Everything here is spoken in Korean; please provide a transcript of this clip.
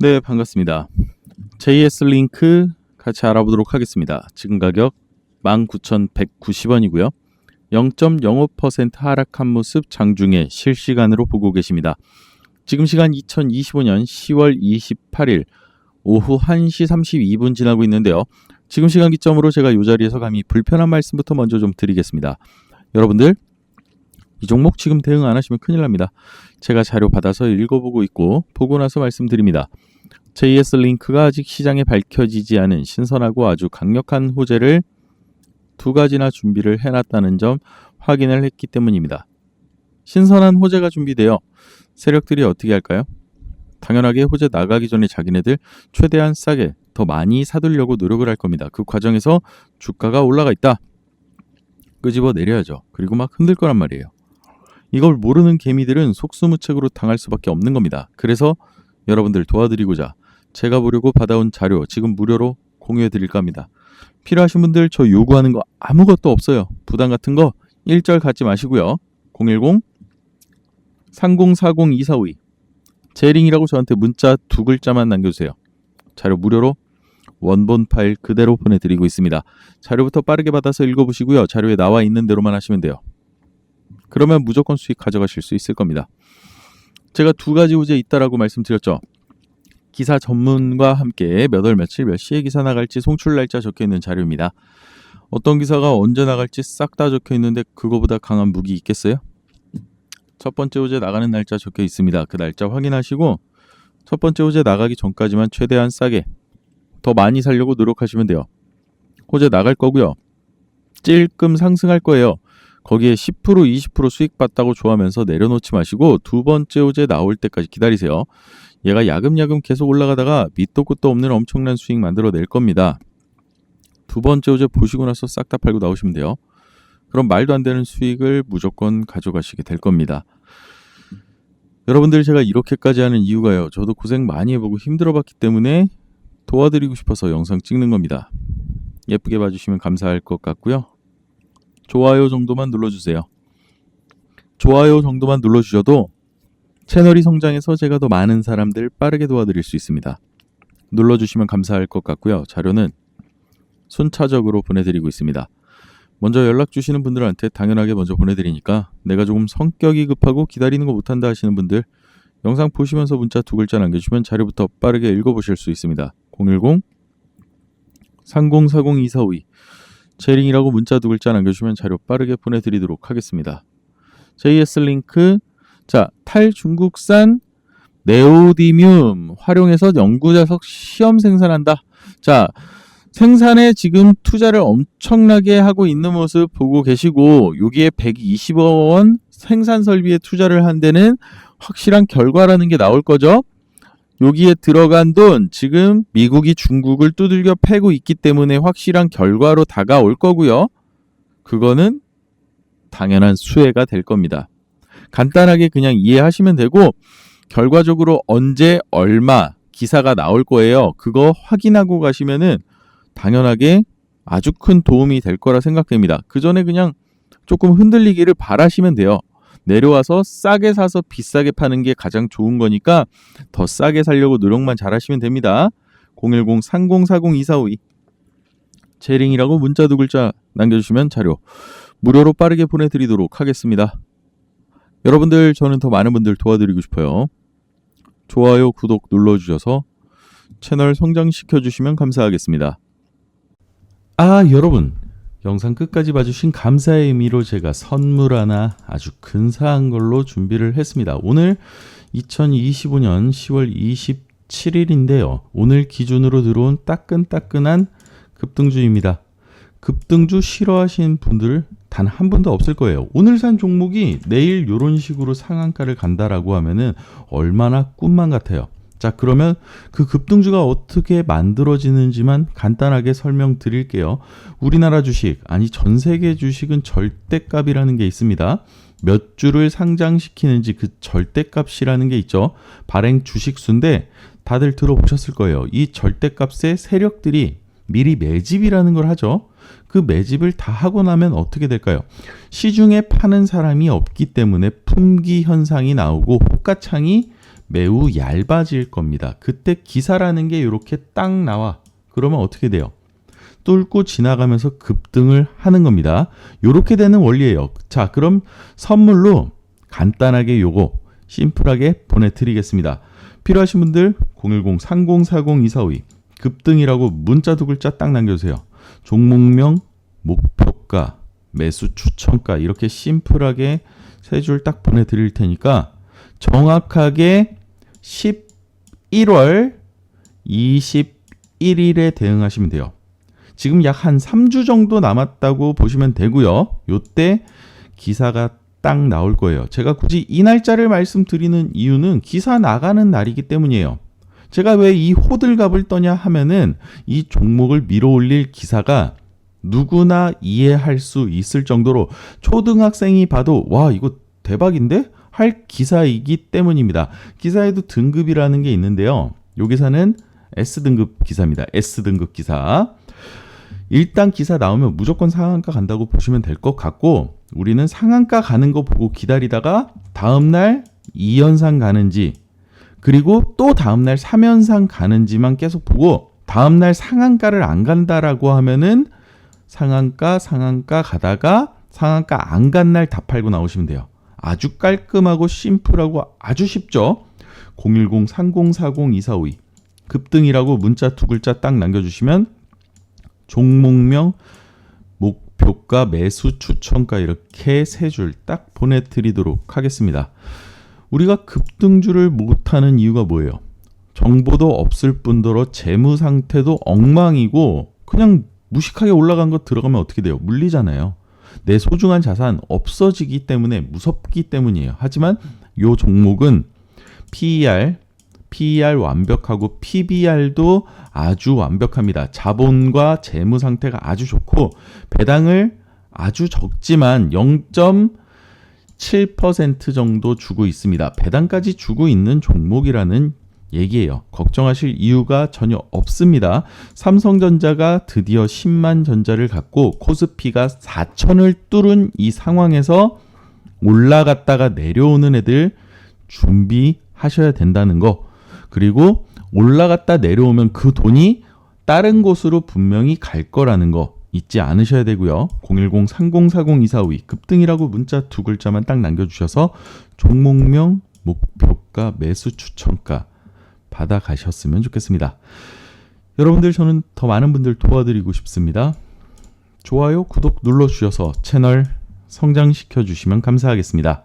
네, 반갑습니다. JS 링크 같이 알아보도록 하겠습니다. 지금 가격 19,190원이고요. 0.05% 하락한 모습 장중에 실시간으로 보고 계십니다. 지금 시간 2025년 10월 28일 오후 1시 32분 지나고 있는데요. 지금 시간 기점으로 제가 이 자리에서 감히 불편한 말씀부터 먼저 좀 드리겠습니다. 여러분들 이 종목 지금 대응 안 하시면 큰일 납니다. 제가 자료 받아서 읽어보고 있고 보고 나서 말씀드립니다. JS 링크가 아직 시장에 밝혀지지 않은 신선하고 아주 강력한 호재를 두 가지나 준비를 해놨다는 점 확인을 했기 때문입니다. 신선한 호재가 준비되어 세력들이 어떻게 할까요? 당연하게 호재 나가기 전에 자기네들 최대한 싸게 더 많이 사두려고 노력을 할 겁니다. 그 과정에서 주가가 올라가 있다. 끄집어 내려야죠. 그리고 막 흔들 거란 말이에요. 이걸 모르는 개미들은 속수무책으로 당할 수밖에 없는 겁니다. 그래서 여러분들 도와드리고자 제가 보려고 받아온 자료 지금 무료로 공유해 드릴까 합니다. 필요하신 분들 저 요구하는 거 아무것도 없어요. 부담 같은 거 일절 갖지 마시고요. 010 3040 2452 제링이라고 저한테 문자 두 글자만 남겨주세요. 자료 무료로 원본 파일 그대로 보내드리고 있습니다. 자료부터 빠르게 받아서 읽어보시고요. 자료에 나와 있는 대로만 하시면 돼요. 그러면 무조건 수익 가져가실 수 있을 겁니다. 제가 두 가지 호재 있다라고 말씀드렸죠. 기사 전문과 함께 몇 월 며칠 몇 시에 기사 나갈지 송출 날짜 적혀 있는 자료입니다. 어떤 기사가 언제 나갈지 싹 다 적혀 있는데 그거보다 강한 무기 있겠어요? 첫 번째 호재 나가는 날짜 적혀 있습니다. 그 날짜 확인하시고 첫 번째 호재 나가기 전까지만 최대한 싸게 더 많이 살려고 노력하시면 돼요. 호재 나갈 거고요. 찔끔 상승할 거예요. 거기에 10% 20% 수익 봤다고 좋아하면서 내려놓지 마시고 두 번째 호재 나올 때까지 기다리세요. 얘가 야금야금 계속 올라가다가 밑도 끝도 없는 엄청난 수익 만들어 낼 겁니다. 두 번째 호재 보시고 나서 싹 다 팔고 나오시면 돼요. 그럼 말도 안 되는 수익을 무조건 가져가시게 될 겁니다. 여러분들 제가 이렇게까지 하는 이유가요. 저도 고생 많이 해보고 힘들어봤기 때문에 도와드리고 싶어서 영상 찍는 겁니다. 예쁘게 봐주시면 감사할 것 같고요. 좋아요 정도만 눌러주세요. 좋아요 정도만 눌러주셔도 채널이 성장해서 제가 더 많은 사람들 빠르게 도와드릴 수 있습니다. 눌러주시면 감사할 것 같고요. 자료는 순차적으로 보내드리고 있습니다. 먼저 연락 주시는 분들한테 당연하게 먼저 보내드리니까 내가 조금 성격이 급하고 기다리는 거 못한다 하시는 분들 영상 보시면서 문자 두 글자 남겨주시면 자료부터 빠르게 읽어보실 수 있습니다. 010 30402452 제링이라고 문자 두 글자 남겨주시면 자료 빠르게 보내드리도록 하겠습니다. JS 링크 자 탈중국산 네오디뮴 활용해서 연구자석 시험 생산한다. 자 생산에 지금 투자를 엄청나게 하고 있는 모습 보고 계시고 여기에 120억 원 생산 설비에 투자를 한 데는 확실한 결과라는 게 나올 거죠. 여기에 들어간 돈 지금 미국이 중국을 두들겨 패고 있기 때문에 확실한 결과로 다가올 거고요. 그거는 당연한 수혜가 될 겁니다. 간단하게 그냥 이해하시면 되고 결과적으로 언제 얼마 기사가 나올 거예요. 그거 확인하고 가시면은 당연하게 아주 큰 도움이 될 거라 생각됩니다. 그 전에 그냥 조금 흔들리기를 바라시면 돼요. 내려와서 싸게 사서 비싸게 파는 게 가장 좋은 거니까 더 싸게 살려고 노력만 잘 하시면 됩니다. 010-3040-2452 제링이라고 문자 두 글자 남겨주시면 자료 무료로 빠르게 보내드리도록 하겠습니다. 여러분들 저는 더 많은 분들 도와드리고 싶어요. 좋아요, 구독 눌러주셔서 채널 성장시켜 주시면 감사하겠습니다. 아 여러분 영상 끝까지 봐주신 감사의 의미로 제가 선물 하나 아주 근사한 걸로 준비를 했습니다. 오늘 2025년 10월 27일인데요. 오늘 기준으로 들어온 따끈따끈한 급등주입니다. 급등주 싫어하시는 분들 단 한 분도 없을 거예요. 오늘 산 종목이 내일 이런 식으로 상한가를 간다라고 하면은 얼마나 꿈만 같아요. 자, 그러면 그 급등주가 어떻게 만들어지는지만 간단하게 설명드릴게요. 우리나라 주식, 아니 전 세계 주식은 절대값이라는 게 있습니다. 몇 주를 상장시키는지 그 절대값이라는 게 있죠. 발행 주식수인데 다들 들어보셨을 거예요. 이 절대값의 세력들이 미리 매집이라는 걸 하죠. 그 매집을 다 하고 나면 어떻게 될까요? 시중에 파는 사람이 없기 때문에 품귀 현상이 나오고 호가창이 매우 얇아질 겁니다. 그때 기사라는 게 이렇게 딱 나와. 그러면 어떻게 돼요? 뚫고 지나가면서 급등을 하는 겁니다. 이렇게 되는 원리예요. 자, 그럼 선물로 간단하게 요거 심플하게 보내드리겠습니다. 필요하신 분들 010-3040-2452 급등이라고 문자 두 글자 딱 남겨주세요. 종목명, 목표가, 매수 추천가 이렇게 심플하게 세 줄 딱 보내드릴 테니까 정확하게 11월 21일에 대응하시면 돼요. 지금 약 한 3주 정도 남았다고 보시면 되고요. 요때 기사가 딱 나올 거예요. 제가 굳이 이 날짜를 말씀드리는 이유는 기사 나가는 날이기 때문이에요. 제가 왜 이 호들갑을 떠냐 하면은 이 종목을 밀어 올릴 기사가 누구나 이해할 수 있을 정도로 초등학생이 봐도 와 이거 대박인데 할 기사이기 때문입니다. 기사에도 등급이라는 게 있는데요. 요 기사는 S등급 기사입니다. S등급 기사. 일단 기사 나오면 무조건 상한가 간다고 보시면 될 것 같고 우리는 상한가 가는 거 보고 기다리다가 다음날 2연상 가는지 그리고 또 다음날 3연상 가는지만 계속 보고 다음날 상한가를 안 간다라고 하면은 상한가 상한가 가다가 상한가 안 간 날 다 팔고 나오시면 돼요. 아주 깔끔하고 심플하고 아주 쉽죠. 010-3040-2452 급등이라고 문자 두 글자 딱 남겨주시면 종목명, 목표가, 매수 추천가 이렇게 세 줄 딱 보내드리도록 하겠습니다. 우리가 급등주를 못하는 이유가 뭐예요? 정보도 없을 뿐더러 재무 상태도 엉망이고 그냥 무식하게 올라간 거 들어가면 어떻게 돼요? 물리잖아요. 내 소중한 자산 없어지기 때문에 무섭기 때문이에요. 하지만 요 종목은 PER, PER 완벽하고 PBR도 아주 완벽합니다. 자본과 재무 상태가 아주 좋고 배당을 아주 적지만 0.7% 정도 주고 있습니다. 배당까지 주고 있는 종목이라는 얘기예요. 걱정하실 이유가 전혀 없습니다. 삼성전자가 드디어 10만 전자를 갖고 코스피가 4천을 뚫은 이 상황에서 올라갔다가 내려오는 애들 준비하셔야 된다는 거. 그리고 올라갔다 내려오면 그 돈이 다른 곳으로 분명히 갈 거라는 거 잊지 않으셔야 되고요. 010-3040-2452 급등이라고 문자 두 글자만 딱 남겨주셔서 종목명, 목표가, 매수 추천가 받아 가셨으면 좋겠습니다. 여러분들 저는 더 많은 분들 도와드리고 싶습니다. 좋아요, 구독 눌러주셔서 채널 성장시켜 주시면 감사하겠습니다.